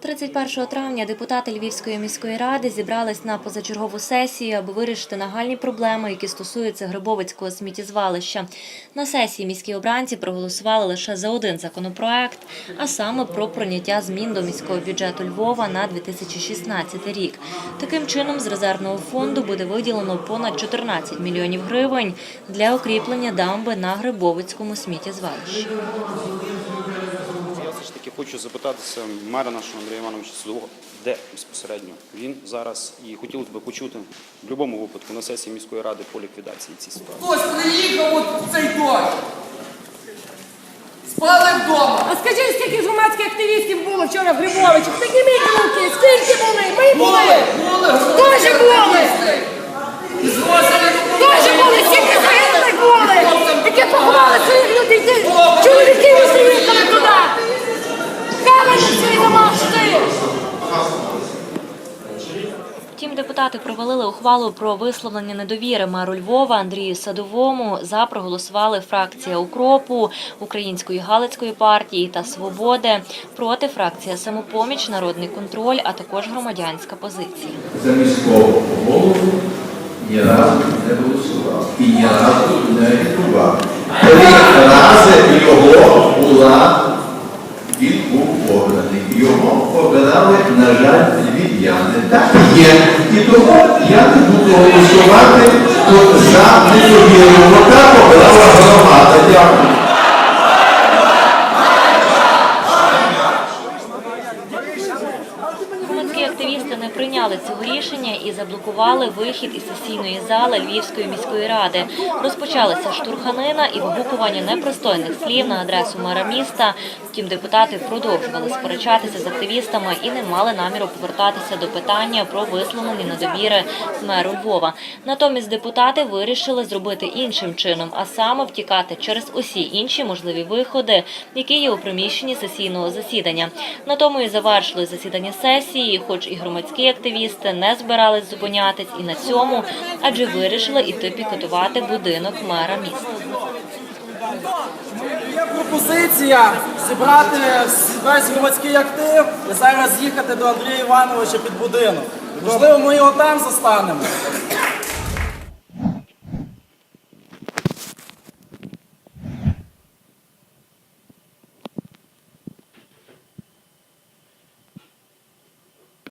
31 травня депутати Львівської міської ради зібрались на позачергову сесію, аби вирішити нагальні проблеми, які стосуються Грибовицького сміттєзвалища. На сесії міські обранці проголосували лише за один законопроект, а саме про прийняття змін до міського бюджету Львова на 2016 рік. Таким чином, з резервного фонду буде виділено понад 14 мільйонів гривень для укріплення дамби на Грибовицькому сміттєзвалищі. Я все ж таки хочу запитатися мера нашого Андрія Івановича Судового, де безпосередньо він зараз, і хотілося б почути в будь-якому випадку на сесії міської ради по ліквідації цієї ситуації. Хтось приїхав от в цей дощ. Спали вдома. А скажіть, скільки громадських активістів було вчора в Грибовичах? Підніміть руки, скільки Втім, депутати провалили ухвалу про висловлення недовіри меру Львова Андрію Садовому. За проголосували фракція Укропу, Української Галицької партії та Свободи. Проти фракція Самопоміч, Народний контроль, а також громадянська позиція. за міського голову ні разу не голосував і ні разу не. Три рази його була, він. Його обирали, на жаль, львів'яни. Так є. І тому я не буду голосувати за недовіру. Отак обрала громада. Дякую. Громадські активісти не прийняли цього рішення і заблокували вихід із сесійної зали Львівської міської ради. Розпочалася штурханина і вигукування непристойних слів на адресу мера міста. Втім, депутати продовжували сперечатися з активістами і не мали наміру повертатися до питання про висловлені недовіри меру Львова. Натомість депутати вирішили зробити іншим чином, а саме втікати через усі інші можливі виходи, які є у приміщенні сесійного засідання. На тому і завершили засідання сесії, хоч і громадські активісти не збирались зупинятись і на цьому, адже вирішили іти пікетувати будинок мера міста. Є пропозиція зібрати весь громадський актив і зараз їхати до Андрія Івановича під будинок. Можливо, ми його там застанемо.